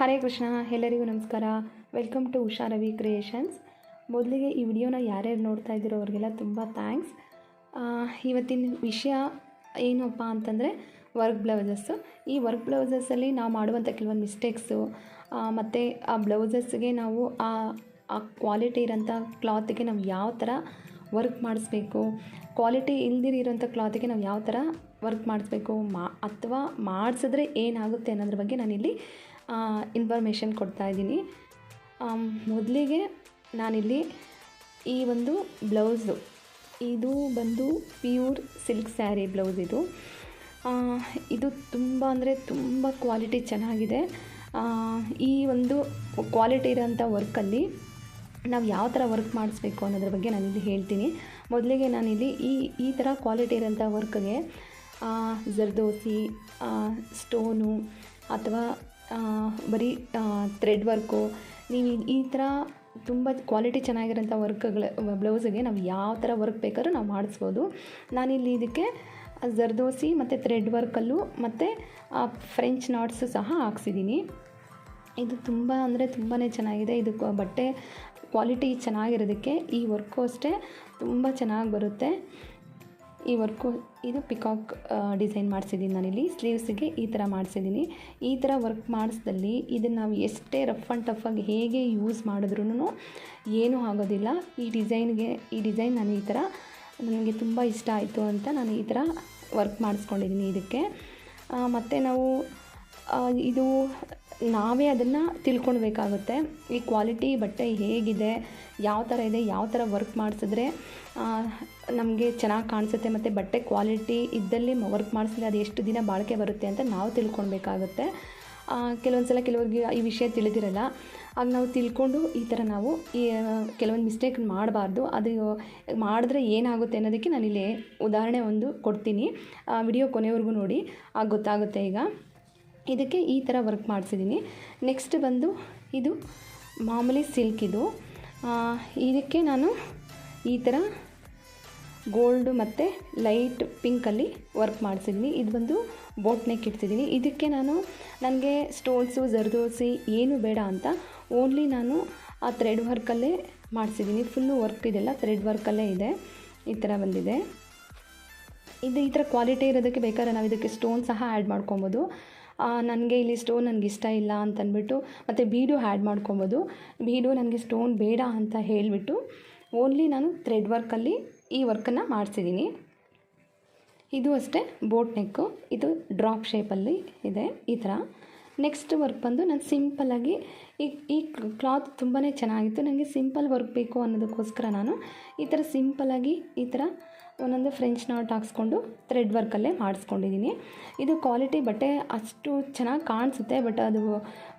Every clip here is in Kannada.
ಹರೇ ಕೃಷ್ಣ, ಎಲ್ಲರಿಗೂ ನಮಸ್ಕಾರ. Welcome to Usha Ravi creations ಮೊದಲಿಗೆ ಈ ವಿಡಿಯೋನ ಯಾರ್ಯಾರು ನೋಡ್ತಾ ಇದ್ದೀರೋ ಅವ್ರಿಗೆಲ್ಲ ತುಂಬ ಥ್ಯಾಂಕ್ಸ್ ಇವತ್ತಿನ ವಿಷಯ ಏನಪ್ಪ ಅಂತಂದರೆ ವರ್ಕ್ ಬ್ಲೌಸಸ್ಸು ಈ ವರ್ಕ್ ಬ್ಲೌಸಸ್ಸಲ್ಲಿ ನಾವು ಮಾಡುವಂಥ ಕೆಲವೊಂದು ಮಿಸ್ಟೇಕ್ಸು ಮತ್ತು ಆ ಬ್ಲೌಸಸ್ಗೆ ನಾವು ಆ ಆ ಕ್ವಾಲಿಟಿ ಇರೋಂಥ ಕ್ಲಾತಿಗೆ ನಾವು ಯಾವ ಥರ ವರ್ಕ್ ಮಾಡಿಸ್ಬೇಕು ಕ್ವಾಲಿಟಿ ಇಲ್ದಿರೋಂಥ ಕ್ಲಾತಿಗೆ ನಾವು ಯಾವ ಥರ ವರ್ಕ್ ಮಾಡಿಸ್ಬೇಕು, ಮಾ, ಅಥವಾ ಮಾಡಿಸಿದ್ರೆ ಏನಾಗುತ್ತೆ ಅನ್ನೋದ್ರ ಬಗ್ಗೆ ನಾನಿಲ್ಲಿ ಇನ್ಫಾರ್ಮೇಷನ್ ಕೊಡ್ತಾ ಇದ್ದೀನಿ. ಮೊದಲಿಗೆ ನಾನಿಲ್ಲಿ ಈ ಒಂದು ಬ್ಲೌಸು. ಇದು ಬಂದು ಪ್ಯೂರ್ ಸಿಲ್ಕ್ ಸ್ಯಾರಿ ಬ್ಲೌಸ್ ಇದು. ಇದು ತುಂಬ ಅಂದರೆ ತುಂಬ ಕ್ವಾಲಿಟಿ ಚೆನ್ನಾಗಿದೆ. ಈ ಒಂದು ಕ್ವಾಲಿಟಿ ಇರೋಂಥ ವರ್ಕಲ್ಲಿ ನಾವು ಯಾವ ಥರ ವರ್ಕ್ ಮಾಡಿಸ್ಬೇಕು ಅನ್ನೋದ್ರ ಬಗ್ಗೆ ನಾನಿಲ್ಲಿ ಹೇಳ್ತೀನಿ. ಮೊದಲಿಗೆ ನಾನಿಲ್ಲಿ ಈ ಈ ಥರ ಕ್ವಾಲಿಟಿ ಇರೋಂಥ ವರ್ಕ್ಗೆ ಜರ್ದೋಸಿ ಸ್ಟೋನು ಅಥವಾ ಬರೀ ಥ್ರೆಡ್ ವರ್ಕು ನೀವು ಈ- ಥರ ತುಂಬ ಕ್ವಾಲಿಟಿ ಚೆನ್ನಾಗಿರೋಂಥ ವರ್ಕ್ಗಳ ಬ್ಲೌಸಿಗೆ ನಾವು ಯಾವ ಥರ ವರ್ಕ್ ಬೇಕಾದ್ರೂ ನಾವು ಮಾಡಿಸ್ಬೋದು. ನಾನಿಲ್ಲಿ ಇದಕ್ಕೆ ಜರ್ದೋಸಿ ಮತ್ತು ಥ್ರೆಡ್ ವರ್ಕಲ್ಲೂ ಮತ್ತು ಫ್ರೆಂಚ್ ನಾಟ್ಸು ಸಹ ಹಾಕ್ಸಿದ್ದೀನಿ ಇದು ತುಂಬ ಅಂದರೆ ತುಂಬಾ ಚೆನ್ನಾಗಿದೆ. ಇದು ಬಟ್ಟೆ ಕ್ವಾಲಿಟಿ ಚೆನ್ನಾಗಿರೋದಕ್ಕೆ ಈ ವರ್ಕು ಅಷ್ಟೇ ತುಂಬ ಚೆನ್ನಾಗಿ ಬರುತ್ತೆ. ಈ ವರ್ಕು ಇದು ಪಿಕಾಕ್ ಡಿಸೈನ್ ಮಾಡಿಸಿದ್ದೀನಿ ನಾನಿಲ್ಲಿ. ಸ್ಲೀವ್ಸಿಗೆ ಈ ಥರ ಮಾಡಿಸಿದ್ದೀನಿ. ಈ ಥರ ವರ್ಕ್ ಮಾಡಿಸ್ದಲ್ಲಿ ಇದನ್ನು ನಾವು ಎಷ್ಟೇ ರಫ್ ಆ್ಯಂಡ್ ಟಫಾಗಿ ಹೇಗೆ ಯೂಸ್ ಮಾಡಿದ್ರೂ ಏನೂ ಆಗೋದಿಲ್ಲ. ಈ ಡಿಸೈನ್ಗೆ ಈ ಡಿಸೈನ್ ನಾನು ಈ ಥರ ನನಗೆ ತುಂಬ ಇಷ್ಟ ಆಯಿತು ಅಂತ ನಾನು ಈ ಥರ ವರ್ಕ್ ಮಾಡಿಸ್ಕೊಂಡಿದ್ದೀನಿ ಇದಕ್ಕೆ. ಮತ್ತು ನಾವು ಇದು ನಾವೇ ಅದನ್ನು ತಿಳ್ಕೊಳ್ಬೇಕಾಗುತ್ತೆ. ಈ ಕ್ವಾಲಿಟಿ ಬಟ್ಟೆ ಹೇಗಿದೆ, ಯಾವ ಥರ ಇದೆ, ಯಾವ ಥರ ವರ್ಕ್ ಮಾಡಿಸಿದ್ರೆ ನಮಗೆ ಚೆನ್ನಾಗಿ ಕಾಣಿಸುತ್ತೆ ಮತ್ತು ಬಟ್ಟೆ ಕ್ವಾಲಿಟಿ ಇದ್ದಲ್ಲಿ ವರ್ಕ್ ಮಾಡಿಸಿದ್ರೆ ಅದು ಎಷ್ಟು ದಿನ ಬಾಳಿಕೆ ಬರುತ್ತೆ ಅಂತ ನಾವು ತಿಳ್ಕೊಳ್ಬೇಕಾಗುತ್ತೆ. ಕೆಲವೊಂದು ಸಲ ಕೆಲವ್ರಿಗೆ ಈ ವಿಷಯ ತಿಳಿದಿರಲ್ಲ, ಆಗ ನಾವು ತಿಳ್ಕೊಂಡು ಈ ಥರ ನಾವು ಈ ಕೆಲವೊಂದು ಮಿಸ್ಟೇಕ್ ಮಾಡಬಾರ್ದು. ಅದು ಮಾಡಿದ್ರೆ ಏನಾಗುತ್ತೆ ಅನ್ನೋದಕ್ಕೆ ನಾನಿಲ್ಲಿ ಉದಾಹರಣೆ ಒಂದು ಕೊಡ್ತೀನಿ. ವಿಡಿಯೋ ಕೊನೆವರೆಗೂ ನೋಡಿ, ಆಗ ಗೊತ್ತಾಗುತ್ತೆ ಈಗ. ಇದಕ್ಕೆ ಈ ಥರ ವರ್ಕ್ ಮಾಡಿಸಿದ್ದೀನಿ ನೆಕ್ಸ್ಟ್ ಬಂದು ಇದು ಮಾಮೂಲಿ ಸಿಲ್ಕ್ ಇದು. ಇದಕ್ಕೆ ನಾನು ಈ ಥರ ಗೋಲ್ಡು ಮತ್ತು ಲೈಟ್ ಪಿಂಕಲ್ಲಿ ವರ್ಕ್ ಮಾಡಿಸಿದ್ದೀನಿ ಇದು ಬಂದು ಬೋಟ್ ನೆಕ್ ಇಡ್ತಿದ್ದೀನಿ ಇದಕ್ಕೆ ನಾನು ನನಗೆ ಸ್ಟೋನ್ಸು ಜರ್ದೋಸಿ ಏನು ಬೇಡ ಅಂತ ಓನ್ಲಿ ನಾನು ಆ ಥ್ರೆಡ್ ವರ್ಕಲ್ಲೇ ಮಾಡಿಸಿದ್ದೀನಿ ಫುಲ್ಲು ವರ್ಕ್ ಇದೆಲ್ಲ ಥ್ರೆಡ್ ವರ್ಕಲ್ಲೇ ಇದೆ. ಈ ಥರ ಬಂದಿದೆ. ಇದು ಈ ಥರ ಕ್ವಾಲಿಟಿ ಇರೋದಕ್ಕೆ ಬೇಕಾದ್ರೆ ನಾವು ಇದಕ್ಕೆ ಸ್ಟೋನ್ ಸಹ ಆ್ಯಡ್ ಮಾಡ್ಕೊಬೋದು. ನನಗೆ ಇಲ್ಲಿ ಸ್ಟೋನ್ ನನಗೆ ಇಷ್ಟ ಇಲ್ಲ ಅಂತ ಅಂದ್ಬಿಟ್ಟು ಮತ್ತು ಬೀಡು ಆ್ಯಡ್ ಮಾಡ್ಕೊಬೋದು. ಬೀಡು ನನಗೆ ಸ್ಟೋನ್ ಬೇಡ ಅಂತ ಹೇಳಿಬಿಟ್ಟು ಓನ್ಲಿ ನಾನು ಥ್ರೆಡ್ ವರ್ಕಲ್ಲಿ ಈ ವರ್ಕನ್ನು ಮಾಡಿಸಿದ್ದೀನಿ ಇದು ಅಷ್ಟೇ ಬೋಟ್ ನೆಕ್ಕು ಇದು ಡ್ರಾಪ್ ಶೇಪಲ್ಲಿ ಇದೆ, ಈ ಥರ. ನೆಕ್ಸ್ಟ್ ವರ್ಕ್ ಬಂದು ನಾನು ಸಿಂಪಲ್ಲಾಗಿ ಈ ಈ ಕ್ಲಾತ್ ತುಂಬಾ ಚೆನ್ನಾಗಿತ್ತು. ನನಗೆ ಸಿಂಪಲ್ ವರ್ಕ್ ಬೇಕು ಅನ್ನೋದಕ್ಕೋಸ್ಕರ ನಾನು ಈ ಥರ ಸಿಂಪಲ್ಲಾಗಿ ಈ ಥರ ಒಂದೊಂದು ಫ್ರೆಂಚ್ ನಾಟ್ ಹಾಕ್ಸ್ಕೊಂಡು ಥ್ರೆಡ್ ವರ್ಕಲ್ಲೇ ಮಾಡಿಸ್ಕೊಂಡಿದ್ದೀನಿ ಇದು ಕ್ವಾಲಿಟಿ ಬಟ್ಟೆ ಅಷ್ಟು ಚೆನ್ನಾಗಿ ಕಾಣಿಸುತ್ತೆ ಬಟ್ ಅದು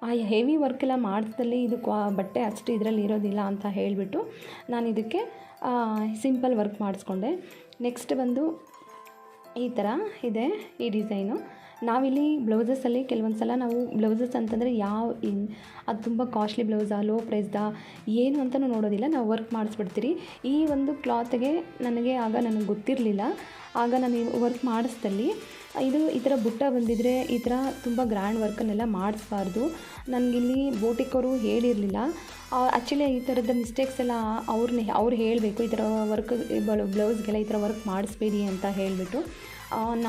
ಆ ಹೆವಿ ವರ್ಕೆಲ್ಲ ಮಾಡಿಸ್ದಲ್ಲಿ ಇದು ಕ್ವಾ ಬಟ್ಟೆ ಅಷ್ಟು ಇದರಲ್ಲಿ ಇರೋದಿಲ್ಲ ಅಂತ ಹೇಳಿಬಿಟ್ಟು ನಾನು ಇದಕ್ಕೆ ಸಿಂಪಲ್ ವರ್ಕ್ ಮಾಡಿಸ್ಕೊಂಡೆ. ನೆಕ್ಸ್ಟ್ ಬಂದು ಈ ಥರ ಇದೆ ಈ ಡಿಸೈನು ನಾವಿಲ್ಲಿ ಬ್ಲೌಸಸಲ್ಲಿ ಕೆಲವೊಂದು ಸಲ ನಾವು ಬ್ಲೌಸಸ್ ಅಂತಂದರೆ ಯಾವ ಇನ್ ಅದು ತುಂಬ ಕಾಸ್ಟ್ಲಿ ಬ್ಲೌಸಾ ಲೋ ಪ್ರೈಸ್ದಾ ಏನು ಅಂತಲೂ ನೋಡೋದಿಲ್ಲ. ನಾವು ವರ್ಕ್ ಮಾಡಿಸ್ಬಿಡ್ತೀರಿ. ಈ ಒಂದು ಕ್ಲಾತ್ಗೆ ನನಗೆ ಆಗ ನನಗೆ ಗೊತ್ತಿರಲಿಲ್ಲ. ಆಗ ನಾನು ವರ್ಕ್ ಮಾಡಿಸ್ದಲ್ಲಿ ಇದು ಈ ಥರ ಬುಟ್ಟ ಬಂದಿದ್ರೆ ಈ ಥರ ತುಂಬ ಗ್ರ್ಯಾಂಡ್ ವರ್ಕನ್ನೆಲ್ಲ ಮಾಡಿಸ್ಬಾರ್ದು. ನನಗಿಲ್ಲಿ ಬೋಟಿಕವರು ಹೇಳಿರಲಿಲ್ಲ. ಆ್ಯಕ್ಚುಲಿ ಈ ಥರದ ಮಿಸ್ಟೇಕ್ಸ್ ಎಲ್ಲ ಅವ್ರನ್ನ ಅವ್ರು ಹೇಳಬೇಕು, ಈ ಥರ ವರ್ಕ್ ಬ್ಲೌಸ್ಗೆಲ್ಲ ಈ ಥರ ವರ್ಕ್ ಮಾಡಿಸ್ಬೇಡಿ ಅಂತ ಹೇಳಿಬಿಟ್ಟು.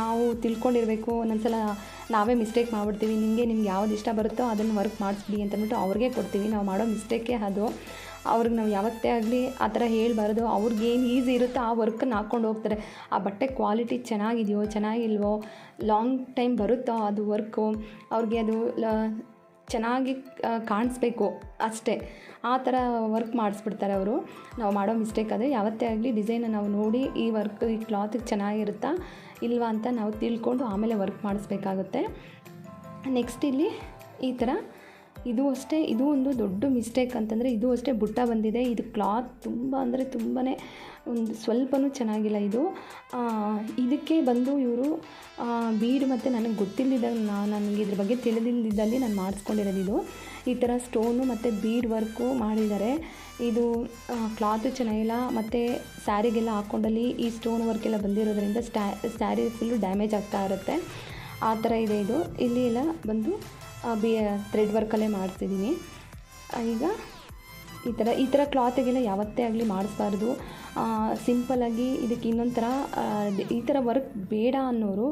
ನಾವು ತಿಳ್ಕೊಂಡಿರಬೇಕು, ಒಂದೊಂದ್ಸಲ ನಾವೇ ಮಿಸ್ಟೇಕ್ ಮಾಡಿಬಿಡ್ತೀವಿ ನಿಮಗೆ ನಿಮ್ಗೆ ಯಾವ್ದು ಇಷ್ಟ ಬರುತ್ತೋ ಅದನ್ನು ವರ್ಕ್ ಮಾಡಿಸ್ಬಿಡಿ ಅಂತಂದ್ಬಿಟ್ಟು ಅವ್ರಿಗೆ ಕೊಡ್ತೀವಿ. ನಾವು ಮಾಡೋ ಮಿಸ್ಟೇಕೇ ಅದು. ಅವ್ರಿಗೆ ನಾವು ಯಾವತ್ತೇ ಆಗಲಿ ಆ ಥರ ಹೇಳಬಾರ್ದು. ಅವ್ರಿಗೆ ಏನು ಈಸಿ ಇರುತ್ತೋ ಆ ವರ್ಕನ್ನು ಹಾಕ್ಕೊಂಡು ಹೋಗ್ತಾರೆ. ಆ ಬಟ್ಟೆ ಕ್ವಾಲಿಟಿ ಚೆನ್ನಾಗಿದೆಯೋ, ಚೆನ್ನಾಗಿಲ್ವೋ ಲಾಂಗ್ ಟೈಮ್ ಬರುತ್ತೋ ಅದು ವರ್ಕು ಅವ್ರಿಗೆ ಅದು ಚೆನ್ನಾಗಿ ಕಾಣಿಸ್ಬೇಕು ಅಷ್ಟೇ. ಆ ಥರ ವರ್ಕ್ ಮಾಡಿಸ್ಬಿಡ್ತಾರೆ ಅವರು. ನಾವು ಮಾಡೋ ಮಿಸ್ಟೇಕ್ ಆದರೆ ಯಾವತ್ತೇ ಆಗಲಿ ಡಿಸೈನ ನಾವು ನೋಡಿ ಈ ವರ್ಕ್, ಈ ಕ್ಲಾತಿಗೆ ಚೆನ್ನಾಗಿರುತ್ತಾ ಇಲ್ವಾ ಅಂತ ನಾವು ತಿಳ್ಕೊಂಡು ಆಮೇಲೆ ವರ್ಕ್ ಮಾಡಿಸ್ಬೇಕಾಗುತ್ತೆ. ನೆಕ್ಸ್ಟ್ ಇಲ್ಲಿ ಈ ಥರ ಇದು ಅಷ್ಟೇ, ಇದು ಒಂದು ದೊಡ್ಡ ಮಿಸ್ಟೇಕ್ ಅಂತಂದರೆ ಇದು ಅಷ್ಟೇ ಬುಟ್ಟ ಬಂದಿದೆ. ಇದು ಕ್ಲಾತ್ ತುಂಬ ಅಂದರೆ ತುಂಬಾ ಒಂದು ಸ್ವಲ್ಪನೂ ಚೆನ್ನಾಗಿಲ್ಲ ಇದು. ಇದಕ್ಕೆ ಬಂದು ಇವರು ಬೀಡ್ ಮತ್ತು ನನಗೆ ಗೊತ್ತಿಲ್ಲದಿದ್ದಾಗ ನಾನು ನನಗೆ ಇದ್ರ ಬಗ್ಗೆ ತಿಳಿದಿಲ್ಲದಿದ್ದಲ್ಲಿ ನಾನು ಮಾಡಿಸ್ಕೊಂಡಿರೋದು ಇದು. ಈ ಥರ ಸ್ಟೋನು ಮತ್ತು ಬೀಡ್ ವರ್ಕು ಮಾಡಿದ್ದಾರೆ. ಇದು ಕ್ಲಾತು ಚೆನ್ನಾಗಿಲ್ಲ ಮತ್ತು ಸ್ಯಾರಿಗೆಲ್ಲ ಹಾಕ್ಕೊಂಡಲ್ಲಿ ಈ ಸ್ಟೋನ್ ವರ್ಕೆಲ್ಲ ಬಂದಿರೋದ್ರಿಂದ ಸ್ಟ್ಯಾ ಸ್ಯಾರಿ ಫುಲ್ಲು ಡ್ಯಾಮೇಜ್ ಆಗ್ತಾ ಇರುತ್ತೆ. ಆ ಥರ ಇದೆ ಇದು. ಇಲ್ಲಿ ಎಲ್ಲ ಬಂದು ಬಿ ಥ್ರೆಡ್ ವರ್ಕಲ್ಲೇ ಮಾಡ್ತಿದ್ದೀನಿ ಈಗ ಈ ಥರ ಈ ಥರ ಕ್ಲಾತಿಗೆಲ್ಲ ಯಾವತ್ತೇ ಆಗಲಿ ಮಾಡಿಸ್ಬಾರ್ದು. ಸಿಂಪಲ್ಲಾಗಿ ಇದಕ್ಕೆ ಇನ್ನೊಂದು ಥರ ಈ ಥರ ವರ್ಕ್ ಬೇಡ ಅನ್ನೋರು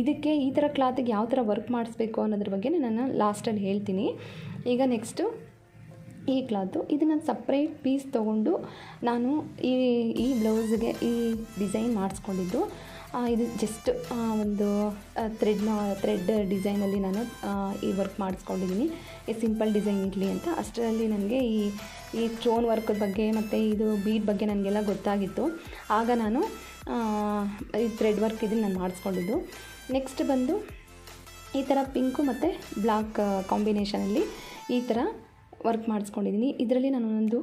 ಇದಕ್ಕೆ ಈ ಥರ ಕ್ಲಾತಿಗೆ ಯಾವ ಥರ ವರ್ಕ್ ಮಾಡಿಸ್ಬೇಕು ಅನ್ನೋದ್ರ ಬಗ್ಗೆ ನಾನು ಲಾಸ್ಟಲ್ಲಿ ಹೇಳ್ತೀನಿ. ಈಗ ನೆಕ್ಸ್ಟು ಈ ಕ್ಲಾತು ಇದು ನಾನು ಸಪ್ರೇಟ್ ಪೀಸ್ ತೊಗೊಂಡು ನಾನು ಈ ಈ ಬ್ಲೌಸ್ಗೆ ಈ ಡಿಸೈನ್ ಮಾಡಿಸ್ಕೊಂಡಿದ್ದು. ಇದು ಜಸ್ಟ್ ಒಂದು ಥ್ರೆಡ್ನ ಥ್ರೆಡ್ ಡಿಸೈನಲ್ಲಿ ನಾನು ಈ ವರ್ಕ್ ಮಾಡಿಸ್ಕೊಂಡಿದ್ದೀನಿ ಈ ಸಿಂಪಲ್ ಡಿಸೈನ್ ಇರಲಿ ಅಂತ. ಅಷ್ಟರಲ್ಲಿ ನನಗೆ ಈ ಈ ಸ್ಟೋನ್ ವರ್ಕ್ ಬಗ್ಗೆ ಮತ್ತು ಇದು ಬೀಡ್ ಬಗ್ಗೆ ನನಗೆಲ್ಲ ಗೊತ್ತಾಗಿತ್ತು. ಆಗ ನಾನು ಈ ಥ್ರೆಡ್ ವರ್ಕ್ ಇದನ್ನು ನಾನು ಮಾಡಿಸ್ಕೊಂಡಿದ್ದು. ನೆಕ್ಸ್ಟ್ ಬಂದು ಈ ಥರ ಪಿಂಕು ಮತ್ತು ಬ್ಲಾಕ್ ಕಾಂಬಿನೇಷನಲ್ಲಿ ಈ ಥರ ವರ್ಕ್ ಮಾಡಿಸ್ಕೊಂಡಿದ್ದೀನಿ ಇದರಲ್ಲಿ ನಾನು ಒಂದು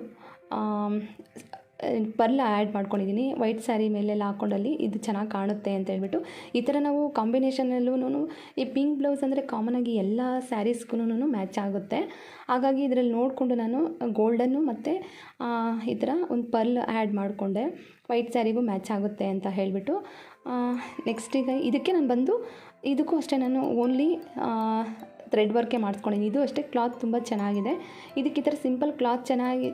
ಪರ್ಲ ಆ್ಯಡ್ ಮಾಡ್ಕೊಂಡಿದ್ದೀನಿ. ವೈಟ್ ಸ್ಯಾರಿ ಮೇಲೆಲ್ಲ ಹಾಕ್ಕೊಂಡಲ್ಲಿ ಇದು ಚೆನ್ನಾಗಿ ಕಾಣುತ್ತೆ ಅಂತ ಹೇಳ್ಬಿಟ್ಟು. ಈ ಥರ ನಾವು ಕಾಂಬಿನೇಷನಲ್ಲೂ ಈ ಪಿಂಕ್ ಬ್ಲೌಸ್ ಅಂದರೆ ಕಾಮನಾಗಿ ಎಲ್ಲ ಸ್ಯಾರೀಸ್ಗೂ ಮ್ಯಾಚ್ ಆಗುತ್ತೆ. ಹಾಗಾಗಿ ಇದರಲ್ಲಿ ನೋಡಿಕೊಂಡು ನಾನು ಗೋಲ್ಡನ್ನು ಮತ್ತು ಈ ಥರ ಒಂದು ಪರ್ಲ್ ಆ್ಯಡ್ ಮಾಡಿಕೊಂಡೆ. ವೈಟ್ ಸ್ಯಾರಿಗೂ ಮ್ಯಾಚ್ ಆಗುತ್ತೆ ಅಂತ ಹೇಳಿಬಿಟ್ಟು. ನೆಕ್ಸ್ಟ್ ಈಗ ಇದಕ್ಕೆ ನಾನು ಬಂದು, ಇದಕ್ಕೂ ಅಷ್ಟೇ ನಾನು ಓನ್ಲಿ ಥ್ರೆಡ್ ವರ್ಕೇ ಮಾಡಿಸ್ಕೊಂಡಿದ್ದೀನಿ. ಇದು ಅಷ್ಟೇ ಕ್ಲಾತ್ ತುಂಬ ಚೆನ್ನಾಗಿದೆ. ಇದಕ್ಕೆ ಈ ಥರ ಸಿಂಪಲ್ ಕ್ಲಾತ್ ಚೆನ್ನಾಗಿ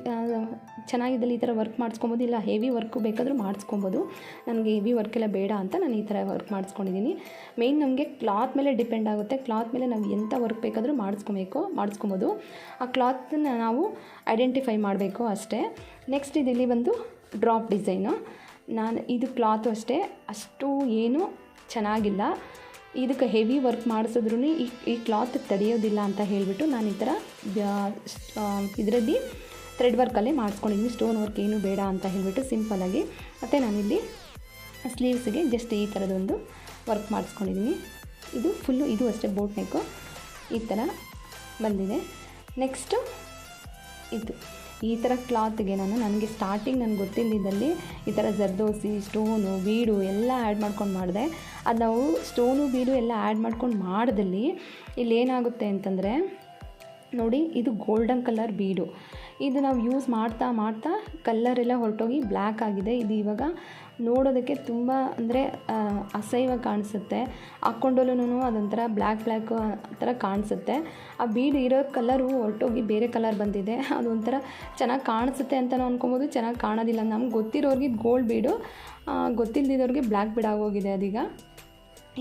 ಚೆನ್ನಾಗಿದ್ದಲ್ಲಿ ಈ ಥರ ವರ್ಕ್ ಮಾಡಿಸ್ಕೊಬೋದು. ಇಲ್ಲ, ಹೆವಿ ವರ್ಕು ಬೇಕಾದರೂ ಮಾಡಿಸ್ಕೊಬೋದು. ನನಗೆ ಹೆವಿ ವರ್ಕೆಲ್ಲ ಬೇಡ ಅಂತ ನಾನು ಈ ಥರ ವರ್ಕ್ ಮಾಡಿಸ್ಕೊಂಡಿದ್ದೀನಿ. ಮೇಯ್ನ್ ನಮಗೆ ಕ್ಲಾತ್ ಮೇಲೆ ಡಿಪೆಂಡ್ ಆಗುತ್ತೆ. ಕ್ಲಾತ್ ಮೇಲೆ ನಾವು ಎಂಥ ವರ್ಕ್ ಬೇಕಾದರೂ ಮಾಡಿಸ್ಕೊಬೇಕು, ಮಾಡಿಸ್ಕೊಬೋದು. ಆ ಕ್ಲಾತನ್ನ ನಾವು ಐಡೆಂಟಿಫೈ ಮಾಡಬೇಕು ಅಷ್ಟೇ. ನೆಕ್ಸ್ಟ್ ಇದಿಲ್ಲಿ ಬಂದು ಡ್ರಾಪ್ ಡಿಸೈನು. ನಾನು, ಇದು ಕ್ಲಾತು ಅಷ್ಟೇ. ಅಷ್ಟು ಏನು ಚೆನ್ನಾಗಿಲ್ಲ. ಇದಕ್ಕೆ ಹೆವಿ ವರ್ಕ್ ಮಾಡಿಸಿದ್ರೂ ಈ ಈ ಕ್ಲಾತ್ ತಡೆಯೋದಿಲ್ಲ ಅಂತ ಹೇಳಿಬಿಟ್ಟು ನಾನು ಈ ಥರ ಇದರಲ್ಲಿ ಥ್ರೆಡ್ ವರ್ಕಲ್ಲೇ ಮಾಡಿಸ್ಕೊಂಡಿದ್ದೀನಿ ಸ್ಟೋನ್ ವರ್ಕ್ ಏನು ಬೇಡ ಅಂತ ಹೇಳಿಬಿಟ್ಟು ಸಿಂಪಲಾಗಿ ಮತ್ತು ನಾನಿಲ್ಲಿ ಸ್ಲೀವ್ಸ್ಗೆ ಜಸ್ಟ್ ಈ ಥರದೊಂದು ವರ್ಕ್ ಮಾಡಿಸ್ಕೊಂಡಿದ್ದೀನಿ ಇದು ಫುಲ್ಲು ಇದು ಅಷ್ಟೇ ಬೋಟ್ ನೆಕ್ಕು ಈ ಥರ ಬಂದಿದೆ. ನೆಕ್ಸ್ಟು ಇದು. ಈ ಥರ ಕ್ಲಾತ್ಗೆ ನಾನು ನನಗೆ ಸ್ಟಾರ್ಟಿಂಗ್ ನನಗೆ ಗೊತ್ತಿಲ್ಲದಲ್ಲಿ ಈ ಥರ ಜರ್ದೋಸಿ ಸ್ಟೋನು ಬೀಡು ಎಲ್ಲ ಆ್ಯಡ್ ಮಾಡ್ಕೊಂಡು ಮಾಡಿದೆ. ಅದು ನಾವು ಸ್ಟೋನು ಬೀಡು ಎಲ್ಲ ಆ್ಯಡ್ ಮಾಡ್ಕೊಂಡು ಮಾಡಿದಲ್ಲಿ ಇಲ್ಲಿ ಏನಾಗುತ್ತೆ ಅಂತಂದರೆ ನೋಡಿ, ಇದು ಗೋಲ್ಡನ್ ಕಲರ್ ಬೀಡು ಇದು ನಾವು ಯೂಸ್ ಮಾಡ್ತಾ ಮಾಡ್ತಾ ಕಲ್ಲರೆಲ್ಲ ಹೊರಟೋಗಿ ಬ್ಲ್ಯಾಕ್ ಆಗಿದೆ. ಇದು ಇವಾಗ ನೋಡೋದಕ್ಕೆ ತುಂಬ ಅಂದರೆ ಅಸಹ್ಯವಾಗಿ ಕಾಣಿಸುತ್ತೆ. ಹಾಕ್ಕೊಂಡಲ್ಲೂ ಅದೊಂಥರ ಬ್ಲ್ಯಾಕ್ ಬ್ಲ್ಯಾಕ್ ಥರ ಕಾಣಿಸುತ್ತೆ. ಆ ಬೀಡ್ ಇರೋ ಕಲರು ಹೊರಟೋಗಿ ಬೇರೆ ಕಲರ್ ಬಂದಿದೆ. ಅದೊಂಥರ ಚೆನ್ನಾಗಿ ಕಾಣಿಸುತ್ತೆ ಅಂತಲೂ ಅನ್ಕೊಬೋದು. ಚೆನ್ನಾಗಿ ಕಾಣೋದಿಲ್ಲ. ನಮ್ಗೆ ಗೊತ್ತಿರೋರಿಗೆ ಗೋಲ್ಡ್ ಬೀಡು ಗೊತ್ತಿಲ್ಲದಿರೋರಿಗೆ ಬ್ಲ್ಯಾಕ್ ಬೀಡ್ ಆಗೋಗಿದೆ ಅದೀಗ.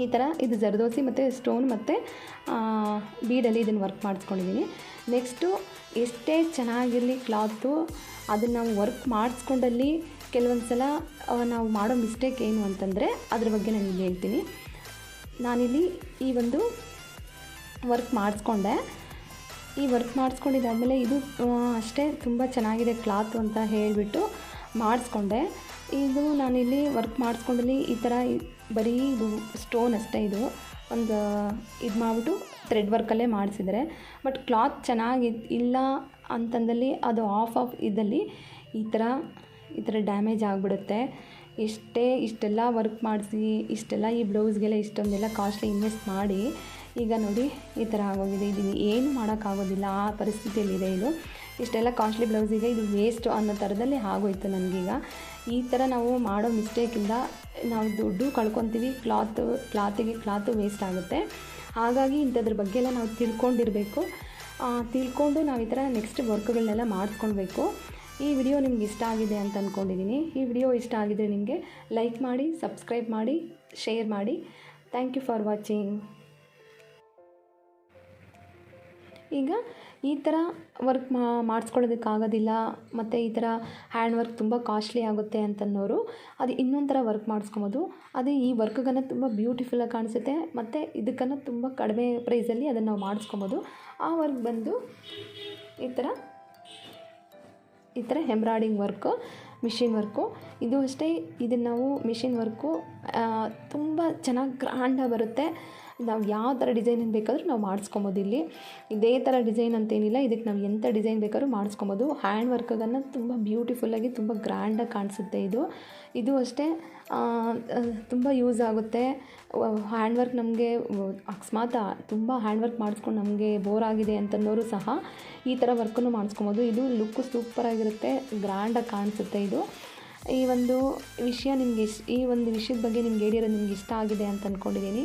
ಈ ಥರ ಇದು ಜರ್ದೋಸಿ ಮತ್ತು ಸ್ಟೋನ್ ಮತ್ತು ಬೀಡಲ್ಲಿ ಇದನ್ನು ವರ್ಕ್ ಮಾಡಿಸ್ಕೊಂಡಿದ್ದೀನಿ ನೆಕ್ಸ್ಟು ಎಷ್ಟೇ ಚೆನ್ನಾಗಿರಲಿ ಕ್ಲಾತು ಅದನ್ನು ನಾವು ವರ್ಕ್ ಮಾಡಿಸ್ಕೊಂಡಲ್ಲಿ ಕೆಲವೊಂದು ಸಲ ನಾವು ಮಾಡೋ ಮಿಸ್ಟೇಕ್ ಏನು ಅಂತಂದರೆ ಅದ್ರ ಬಗ್ಗೆ ನಾನು ಇಲ್ಲಿ ಹೇಳ್ತೀನಿ. ನಾನಿಲ್ಲಿ ಈ ಒಂದು ವರ್ಕ್ ಮಾಡಿಸ್ಕೊಂಡೆ. ಈ ವರ್ಕ್ ಮಾಡಿಸ್ಕೊಂಡಿದ್ದಾದಮೇಲೆ ಇದು ಅಷ್ಟೇ ತುಂಬ ಚೆನ್ನಾಗಿದೆ ಕ್ಲಾತು ಅಂತ ಹೇಳಿಬಿಟ್ಟು ಮಾಡಿಸ್ಕೊಂಡೆ. ಇದು ನಾನಿಲ್ಲಿ ವರ್ಕ್ ಮಾಡಿಸ್ಕೊಂಡಲ್ಲಿ ಈ ಥರ ಬರೀ ಇದು ಸ್ಟೋನ್ ಅಷ್ಟೇ ಇದು. ಒಂದು, ಇದು ಮಾಡಿಬಿಟ್ಟು ಥ್ರೆಡ್ ವರ್ಕಲ್ಲೇ ಮಾಡಿಸಿದರೆ. ಬಟ್ ಕ್ಲಾತ್ ಚೆನ್ನಾಗಿ ಇಲ್ಲ ಅಂತಂದಲ್ಲಿ ಅದು ಆಫ್ ಆಫ್ ಇದ್ದಲ್ಲಿ ಈ ಥರ ಈ ಥರ ಡ್ಯಾಮೇಜ್ ಆಗಿಬಿಡುತ್ತೆ. ಎಷ್ಟೇ ಇಷ್ಟೆಲ್ಲ ವರ್ಕ್ ಮಾಡಿಸಿ, ಇಷ್ಟೆಲ್ಲ ಈ ಬ್ಲೌಸ್ಗೆಲ್ಲ ಇಷ್ಟೊಂದೆಲ್ಲ ಕಾಸ್ಟ್ಲಿ ಇನ್ವೆಸ್ಟ್ ಮಾಡಿ, ಈಗ ನೋಡಿ ಈ ಥರ ಆಗೋಗಿದೆ. ಇದನ್ನು ಏನು ಮಾಡೋಕ್ಕಾಗೋದಿಲ್ಲ. ಆ ಪರಿಸ್ಥಿತಿಯಲ್ಲಿದೆ ಇದು. ಇಷ್ಟೆಲ್ಲ ಕಾಸ್ಟ್ಲಿ ಬ್ಲೌಸಿಗೆ ಇದು ವೇಸ್ಟು ಅನ್ನೋ ಥರದಲ್ಲಿ ಆಗೋಯ್ತು ನನಗೀಗ. ಈ ಥರ ನಾವು ಮಾಡೋ ಮಿಸ್ಟೇಕಿಂದ ನಾವು ದುಡ್ಡು ಕಳ್ಕೊತೀವಿ ಕ್ಲಾತ್ ಕ್ಲಾತಿಗೆ ಕ್ಲಾತು ವೇಸ್ಟ್ ಆಗುತ್ತೆ. ಹಾಗಾಗಿ ಇಂಥದ್ರ ಬಗ್ಗೆ ಎಲ್ಲ ನಾವು ತಿಳ್ಕೊಂಡಿರಬೇಕು. ತಿಳ್ಕೊಂಡು ನಾವು ಈ ಥರ ನೆಕ್ಸ್ಟ್ ವರ್ಕ್ಗಳನ್ನೆಲ್ಲ ಮಾಡಿಸ್ಕೊಳ್ಬೇಕು. ಈ ವಿಡಿಯೋ ನಿಮ್ಗೆ ಇಷ್ಟ ಆಗಿದೆ ಅಂತ ಅಂದ್ಕೊಂಡಿದ್ದೀನಿ ಈ ವಿಡಿಯೋ ಇಷ್ಟ ಆಗಿದರೆ ನಿಮಗೆ ಲೈಕ್ ಮಾಡಿ ಸಬ್ಸ್ಕ್ರೈಬ್ ಮಾಡಿ ಶೇರ್ ಮಾಡಿ. ಥ್ಯಾಂಕ್ ಯು ಫಾರ್ ವಾಚಿಂಗ್ ಈಗ ಈ ಥರ ವರ್ಕ್ ಮಾ ಮಾಡಿಸ್ಕೊಳ್ಳೋದಕ್ಕಾಗೋದಿಲ್ಲ ಮತ್ತು ಈ ಥರ ಹ್ಯಾಂಡ್ ವರ್ಕ್ ತುಂಬ ಕಾಸ್ಟ್ಲಿ ಆಗುತ್ತೆ ಅಂತನ್ನೋರು, ಅದು ಇನ್ನೊಂದು ಥರ ವರ್ಕ್ ಮಾಡಿಸ್ಕೊಬೋದು. ಅದು ಈ ವರ್ಕ್ಗನ್ನು ತುಂಬ ಬ್ಯೂಟಿಫುಲ್ಲಾಗಿ ಕಾಣಿಸುತ್ತೆ ಮತ್ತು ಇದಕ್ಕನ್ನು ತುಂಬ ಕಡಿಮೆ ಪ್ರೈಸಲ್ಲಿ ಅದನ್ನು ನಾವು ಮಾಡಿಸ್ಕೊಬೋದು. ಆ ವರ್ಕ್ ಬಂದು ಈ ಥರ ಈ ಥರ ಎಂಬ್ರಾಯ್ಡಿಂಗ್ ವರ್ಕು, ಮಿಷಿನ್ ವರ್ಕು, ಇದು ಅಷ್ಟೇ. ಇದನ್ನು ನಾವು ಮಿಷಿನ್ ವರ್ಕು ತುಂಬ ಚೆನ್ನಾಗಿ ಗ್ರ್ಯಾಂಡಾಗಿ ಬರುತ್ತೆ. ನಾವು ಯಾವ ಥರ ಡಿಸೈನ್ ಬೇಕಾದರೂ ನಾವು ಮಾಡಿಸ್ಕೊಬೋದು ಇಲ್ಲಿ. ಇದೇ ಥರ ಡಿಸೈನ್ ಅಂತೇನಿಲ್ಲ, ಇದಕ್ಕೆ ನಾವು ಎಂಥ ಡಿಸೈನ್ ಬೇಕಾದ್ರೂ ಮಾಡಿಸ್ಕೊಬೋದು. ಹ್ಯಾಂಡ್ ವರ್ಕ್ಗನ್ನು ತುಂಬ ಬ್ಯೂಟಿಫುಲ್ಲಾಗಿ ತುಂಬ ಗ್ರ್ಯಾಂಡಾಗಿ ಕಾಣಿಸುತ್ತೆ ಇದು. ಇದು ಅಷ್ಟೇ ತುಂಬ ಯೂಸ್ ಆಗುತ್ತೆ. ಹ್ಯಾಂಡ್ ವರ್ಕ್ ನಮಗೆ ಅಕಸ್ಮಾತ್ ತುಂಬ ಹ್ಯಾಂಡ್ ವರ್ಕ್ ಮಾಡಿಸ್ಕೊಂಡು ನಮಗೆ ಬೋರ್ ಆಗಿದೆ ಅಂತಂದವರು ಸಹ ಈ ಥರ ವರ್ಕನ್ನು ಮಾಡಿಸ್ಕೊಬೋದು. ಇದು ಲುಕ್ಕು ಸೂಪರಾಗಿರುತ್ತೆ ಗ್ರ್ಯಾಂಡಾಗಿ ಕಾಣಿಸುತ್ತೆ ಇದು. ಈ ಒಂದು ವಿಷಯ ನಿಮಗೆ ಇಷ್ಟ ಈ ಒಂದು ವಿಷಯದ ಬಗ್ಗೆ ನಿಮ್ಗೆ ಹೇಳಿರೋದು ನಿಮ್ಗೆ ಇಷ್ಟ ಆಗಿದೆ ಅಂತ ಅಂದ್ಕೊಂಡಿದ್ದೀನಿ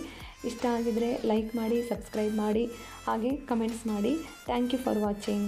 ಇಷ್ಟ ಆಗಿದರೆ ಲೈಕ್ ಮಾಡಿ ಸಬ್ಸ್ಕ್ರೈಬ್ ಮಾಡಿ ಹಾಗೆ ಕಮೆಂಟ್ಸ್ ಮಾಡಿ. Thank you for watching